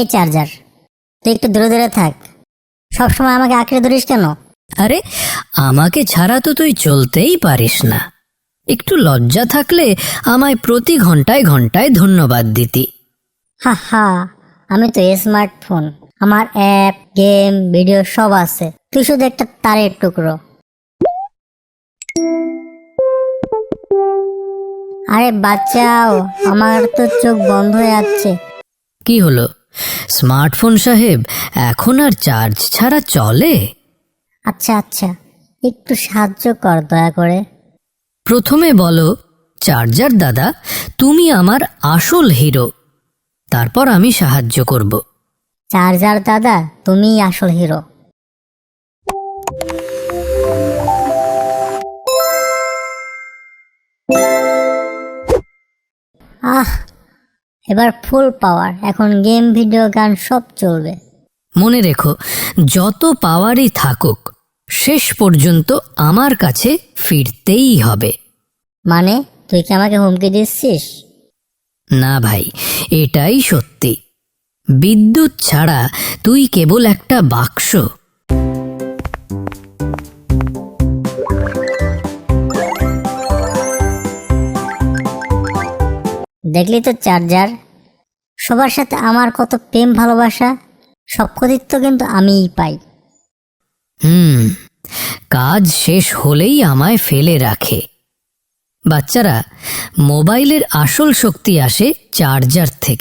এই চার্জার। তুই একটু দূরে দূরে থাক। সবসময় আমাকে আঁকড়ে ধরিস কেন? আরে আমাকে ছাড়া তো তুই চলতেই পারিস না। একটু লজ্জা থাকলে আমায় প্রতি ঘন্টায় ঘন্টায় ধন্যবাদ দিতি। হা হা আমি তো স্মার্টফোন আমার অ্যাপ গেম ভিডিও সব আছে। তুই শুধু একটা তারের টুকরো। আরে বাচ্চাও আমার তো চোখ বন্ধ হয়ে যাচ্ছে। কি হলো? স্মার্টফোন সাহেব এখন আর চার্জ ছাড়া চলে? আচ্ছা আচ্ছা একটু সাহায্য কর দয়া করে। প্রথমে বলো চার্জার দাদা তুমি আমার আসল হিরো। তারপর আমি সাহায্য করব। চার্জার দাদা তুমিই আসল হিরো। আহ এবার ফুল পাওয়ার এখন গেম ভিডিও গান সব চলবে। মনে রেখো যত পাওয়ারই থাকুক শেষ পর্যন্ত আমার কাছে ফিরতেই হবে। মানে তুই কি আমাকে হুমকি দিচ্ছিস? না ভাই এটাই সত্যি। বিদ্যুৎ ছাড়া তুই কেবল একটা বাক্স দেখলি তো চার্জার। সবার সাথে আমার কত প্রেম ভালোবাসা, সব কৃতিত্ব কিন্তু আমিই পাই। হুম, কাজ শেষ হলেই আমায় ফেলে রাখে। বাচ্চারা, মোবাইলের আসল শক্তি আসে চার্জার থেকে।